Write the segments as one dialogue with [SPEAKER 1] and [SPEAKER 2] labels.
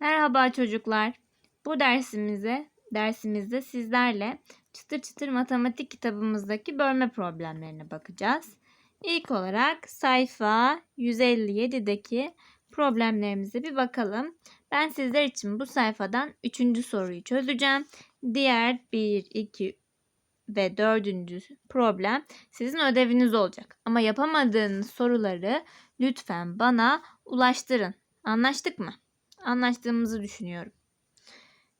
[SPEAKER 1] Merhaba çocuklar. Bu dersimize dersimizde sizlerle çıtır çıtır matematik kitabımızdaki bölme problemlerine bakacağız. İlk olarak sayfa 157'deki problemlerimize bir bakalım. Ben sizler için bu sayfadan 3. soruyu çözeceğim. Diğer 1, 2 ve 4. problem sizin ödeviniz olacak. Ama yapamadığınız soruları lütfen bana ulaştırın. Anlaştık mı? Anlaştığımızı düşünüyorum.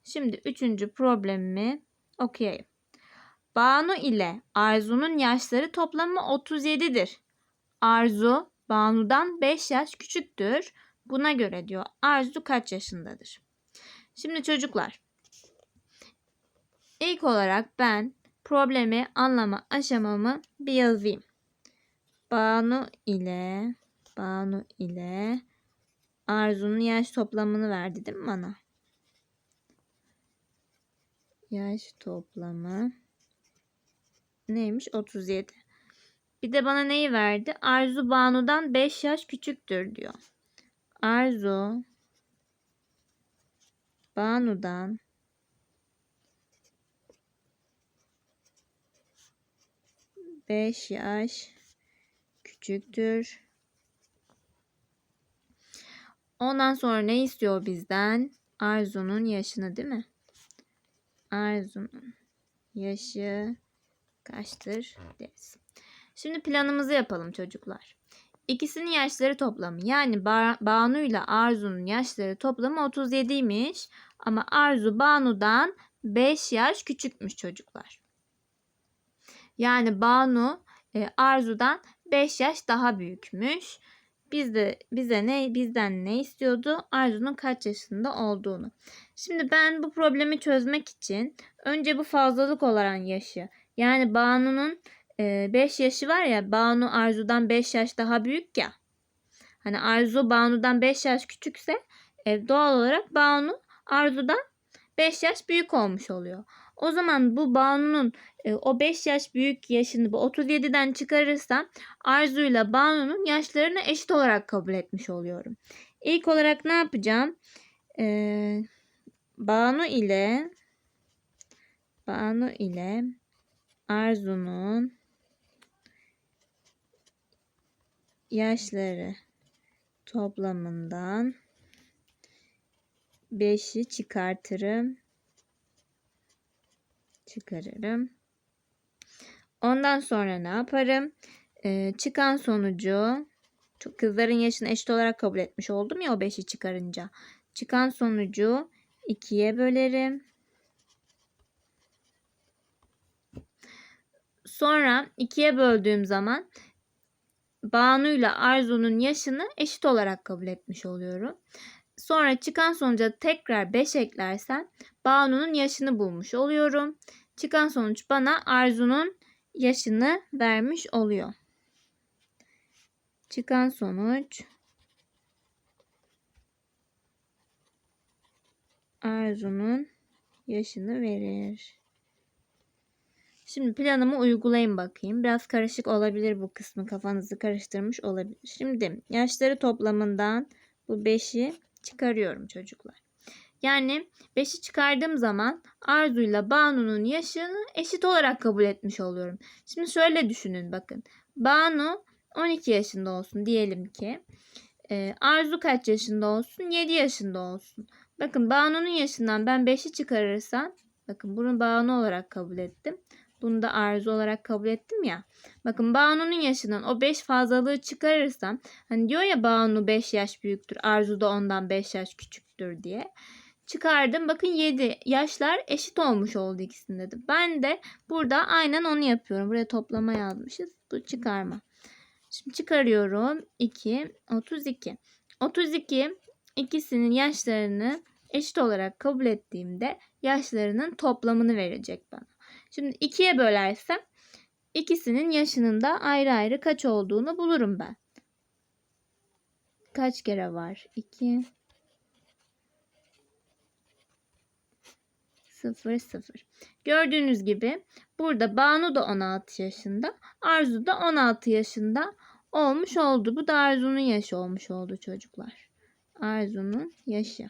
[SPEAKER 1] Şimdi üçüncü problemimi okuyayım. Banu ile Arzu'nun yaşları toplamı 37'dir. Arzu Banu'dan 5 yaş küçüktür. Buna göre diyor Arzu kaç yaşındadır? Şimdi çocuklar ilk olarak ben problemi anlama aşamamı bir yazayım. Banu ile Banu ile Arzu'nun yaş toplamını verdi değil mi bana? Yaş toplamı neymiş? 37. Bir de bana neyi verdi? Arzu Banu'dan 5 yaş küçüktür diyor. Arzu Banu'dan beş yaş küçüktür. Ondan sonra ne istiyor bizden? Arzu'nun yaşını değil mi? Arzu'nun yaşı kaçtır deriz. Şimdi planımızı yapalım çocuklar. İkisinin yaşları toplamı yani ba Banu ile Arzu'nun yaşları toplamı 37'ymiş. Ama Arzu Banu'dan 5 yaş küçükmüş çocuklar. Yani Banu e, Arzu'dan 5 yaş daha büyükmüş. Biz de bize ne bizden ne istiyordu? Arzu'nun kaç yaşında olduğunu. Şimdi ben bu problemi çözmek için önce bu fazlalık olan yaşı yani Banu'nun 5 e, yaşı var ya Banu Arzu'dan 5 yaş daha büyük ya. Hani Arzu Banu'dan 5 yaş küçükse e, doğal olarak Banu Arzu'dan 5 yaş büyük olmuş oluyor. O zaman bu Banu'nun e, o 5 yaş büyük yaşını bu 37'den çıkarırsam Arzu ile Banu'nun yaşlarını eşit olarak kabul etmiş oluyorum. İlk olarak ne yapacağım? Ee, Banu ile Banu ile Arzu'nun yaşları toplamından 5'i çıkartırım çıkarırım. Ondan sonra ne yaparım? Ee, çıkan sonucu kızların yaşını eşit olarak kabul etmiş oldum ya o 5'i çıkarınca. Çıkan sonucu 2'ye bölerim. Sonra 2'ye böldüğüm zaman Banu ile Arzu'nun yaşını eşit olarak kabul etmiş oluyorum. Sonra çıkan sonuca tekrar 5 eklersem Banu'nun yaşını bulmuş oluyorum. Çıkan sonuç bana Arzu'nun yaşını vermiş oluyor. Çıkan sonuç Arzu'nun yaşını verir. Şimdi planımı uygulayın bakayım. Biraz karışık olabilir bu kısmı. Kafanızı karıştırmış olabilir. Şimdi yaşları toplamından bu 5'i çıkarıyorum çocuklar. Yani 5'i çıkardığım zaman Arzu ile Banu'nun yaşını eşit olarak kabul etmiş oluyorum. Şimdi şöyle düşünün bakın. Banu 12 yaşında olsun diyelim ki. E, Arzu kaç yaşında olsun? 7 yaşında olsun. Bakın Banu'nun yaşından ben 5'i çıkarırsam bakın bunu Banu olarak kabul ettim. Bunu da arzu olarak kabul ettim ya. Bakın Banu'nun yaşından o 5 fazlalığı çıkarırsam hani diyor ya Banu 5 yaş büyüktür. Arzu da ondan 5 yaş küçüktür diye. Çıkardım. Bakın 7 yaşlar eşit olmuş oldu ikisinde de. Ben de burada aynen onu yapıyorum. Buraya toplama yazmışız. Bu çıkarma. Şimdi çıkarıyorum. 2, 32. 32 ikisinin yaşlarını eşit olarak kabul ettiğimde yaşlarının toplamını verecek bana. Şimdi ikiye bölersem ikisinin yaşının da ayrı ayrı kaç olduğunu bulurum ben. Kaç kere var? 2 0 0. Gördüğünüz gibi burada Banu da 16 yaşında, Arzu da 16 yaşında olmuş oldu. Bu da Arzu'nun yaşı olmuş oldu çocuklar. Arzu'nun yaşı.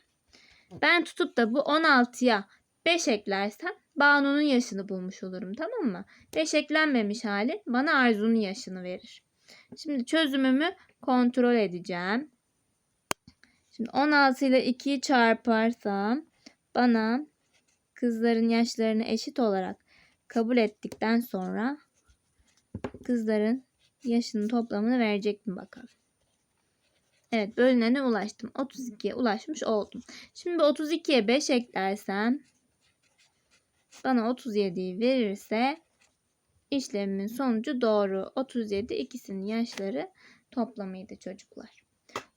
[SPEAKER 1] Ben tutup da bu 16'ya 5 eklersem Banu'nun yaşını bulmuş olurum tamam mı? 5 eklenmemiş hali bana Arzu'nun yaşını verir. Şimdi çözümümü kontrol edeceğim. Şimdi 16 ile 2'yi çarparsam bana kızların yaşlarını eşit olarak kabul ettikten sonra kızların yaşının toplamını verecek mi bakalım. Evet bölünene ulaştım. 32'ye ulaşmış oldum. Şimdi 32'ye 5 eklersem bana 37'yi verirse işlemimin sonucu doğru. 37 ikisinin yaşları toplamıydı çocuklar.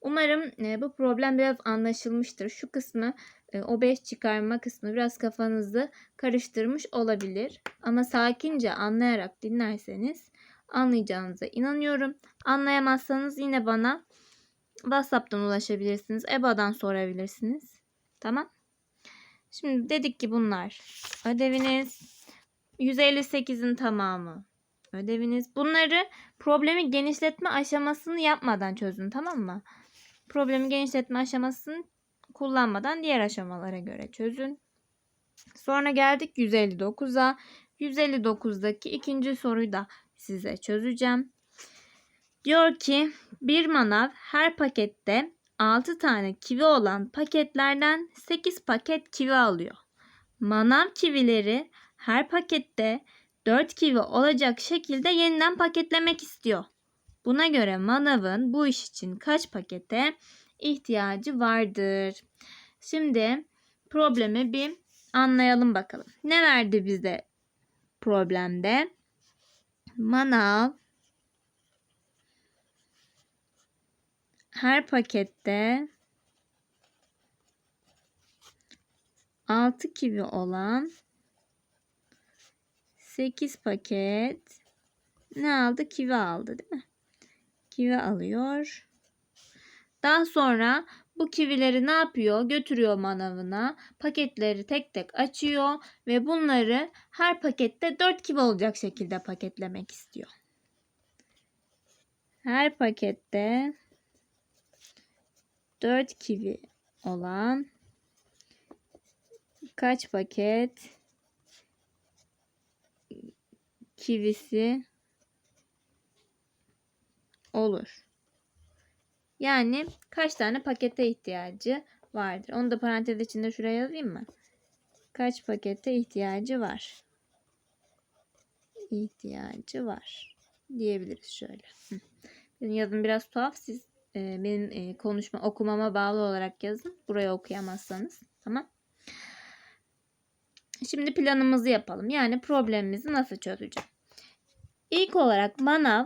[SPEAKER 1] Umarım e, bu problem biraz anlaşılmıştır. Şu kısmı e, o 5 çıkarma kısmı biraz kafanızı karıştırmış olabilir. Ama sakince anlayarak dinlerseniz anlayacağınıza inanıyorum. Anlayamazsanız yine bana WhatsApp'tan ulaşabilirsiniz. EBA'dan sorabilirsiniz. Tamam. Şimdi dedik ki bunlar ödeviniz 158'in tamamı ödeviniz. Bunları problemi genişletme aşamasını yapmadan çözün tamam mı? Problemi genişletme aşamasını kullanmadan diğer aşamalara göre çözün. Sonra geldik 159'a. 159'daki ikinci soruyu da size çözeceğim. Diyor ki bir manav her pakette 6 tane kivi olan paketlerden 8 paket kivi alıyor. Manav kivileri her pakette 4 kivi olacak şekilde yeniden paketlemek istiyor. Buna göre manavın bu iş için kaç pakete ihtiyacı vardır? Şimdi problemi bir anlayalım bakalım. Ne verdi bize problemde? Manav her pakette 6 kivi olan 8 paket ne aldı? Kivi aldı değil mi? Kivi alıyor. Daha sonra bu kivileri ne yapıyor? Götürüyor manavına. Paketleri tek tek açıyor ve bunları her pakette 4 kivi olacak şekilde paketlemek istiyor. Her pakette 4 kivi olan kaç paket kivisi olur. Yani kaç tane pakete ihtiyacı vardır. Onu da parantez içinde şuraya yazayım mı? Kaç pakete ihtiyacı var? İhtiyacı var. Diyebiliriz şöyle. Yazım biraz tuhaf. Siz e, benim e, konuşma okumama bağlı olarak yazın. Buraya okuyamazsanız. Tamam. Şimdi planımızı yapalım. Yani problemimizi nasıl çözeceğim? İlk olarak manav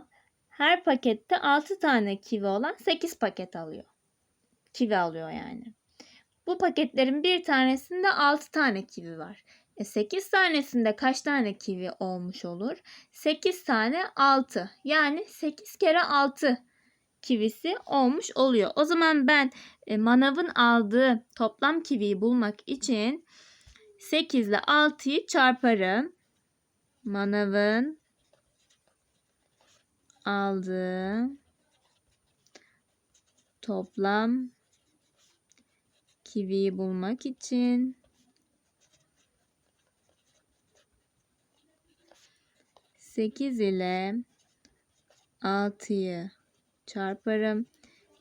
[SPEAKER 1] her pakette 6 tane kivi olan 8 paket alıyor. Kivi alıyor yani. Bu paketlerin bir tanesinde 6 tane kivi var. E 8 tanesinde kaç tane kivi olmuş olur? 8 tane 6. Yani 8 kere 6 kivisi olmuş oluyor. O zaman ben e, manavın aldığı toplam kiviyi bulmak için 8 ile 6'yı çarparım. Manavın aldığı toplam kiviyi bulmak için sekiz ile altıyı çarparım.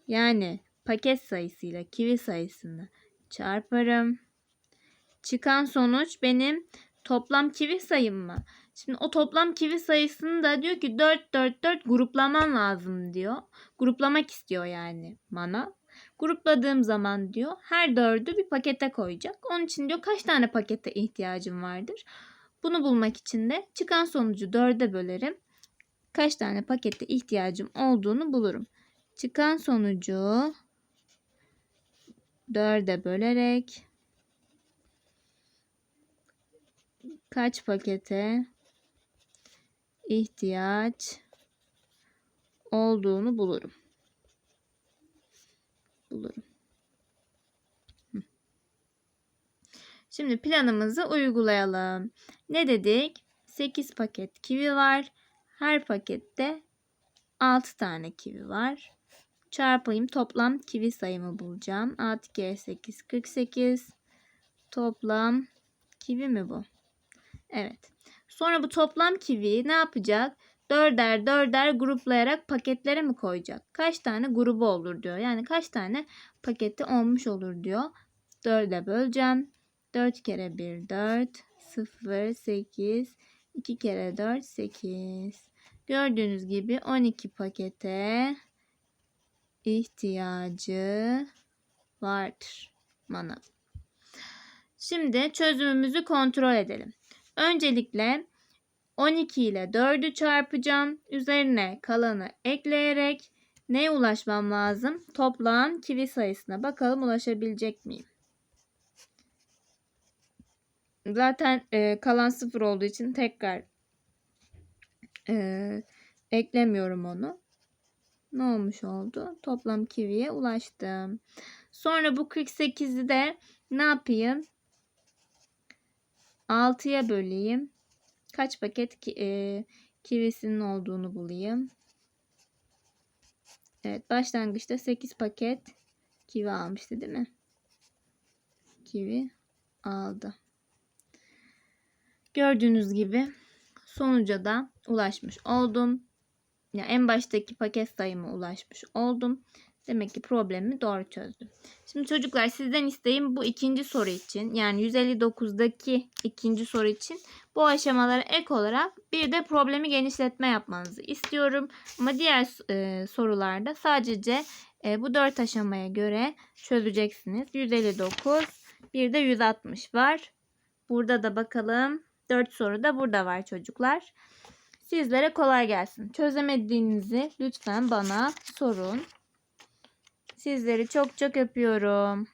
[SPEAKER 1] Yani paket sayısıyla kivi sayısını çarparım. Çıkan sonuç benim toplam kivi sayım mı? Şimdi o toplam kivi sayısını da diyor ki 4 4 4 gruplamam lazım diyor. Gruplamak istiyor yani bana. Grupladığım zaman diyor her dördü bir pakete koyacak. Onun için diyor kaç tane pakete ihtiyacım vardır? Bunu bulmak için de çıkan sonucu dörde bölerim. Kaç tane pakete ihtiyacım olduğunu bulurum. Çıkan sonucu dörde bölerek kaç pakete ihtiyaç olduğunu bulurum. Bulurum. Şimdi planımızı uygulayalım. Ne dedik? 8 paket kivi var. Her pakette 6 tane kivi var. çarpayım. Toplam kivi sayımı bulacağım. 6 kere 8 48. Toplam kivi mi bu? Evet. Sonra bu toplam kiviyi ne yapacak? Dörder dörder gruplayarak paketlere mi koyacak? Kaç tane grubu olur diyor. Yani kaç tane paketi olmuş olur diyor. 4'e böleceğim. 4 kere 1 4 0 8 2 kere 4 8. Gördüğünüz gibi 12 pakete ihtiyacı vardır manav. Şimdi çözümümüzü kontrol edelim. Öncelikle 12 ile 4'ü çarpacağım. Üzerine kalanı ekleyerek neye ulaşmam lazım? Toplam kivi sayısına. Bakalım ulaşabilecek miyim? Zaten e, kalan sıfır olduğu için tekrar e, eklemiyorum onu. Ne olmuş oldu? Toplam kiviye ulaştım. Sonra bu 48'i de ne yapayım? 6'ya böleyim. Kaç paket ki, e, kivisinin olduğunu bulayım. Evet başlangıçta 8 paket kivi almıştı değil mi? Kivi aldı. Gördüğünüz gibi sonuca da ulaşmış oldum. Ya en baştaki paket sayıma ulaşmış oldum. Demek ki problemi doğru çözdüm. Şimdi çocuklar sizden isteğim bu ikinci soru için yani 159'daki ikinci soru için bu aşamalara ek olarak bir de problemi genişletme yapmanızı istiyorum. Ama diğer e, sorularda sadece e, bu dört aşamaya göre çözeceksiniz. 159 bir de 160 var. Burada da bakalım 4 soru da burada var çocuklar. Sizlere kolay gelsin. Çözemediğinizi lütfen bana sorun. Sizleri çok çok öpüyorum.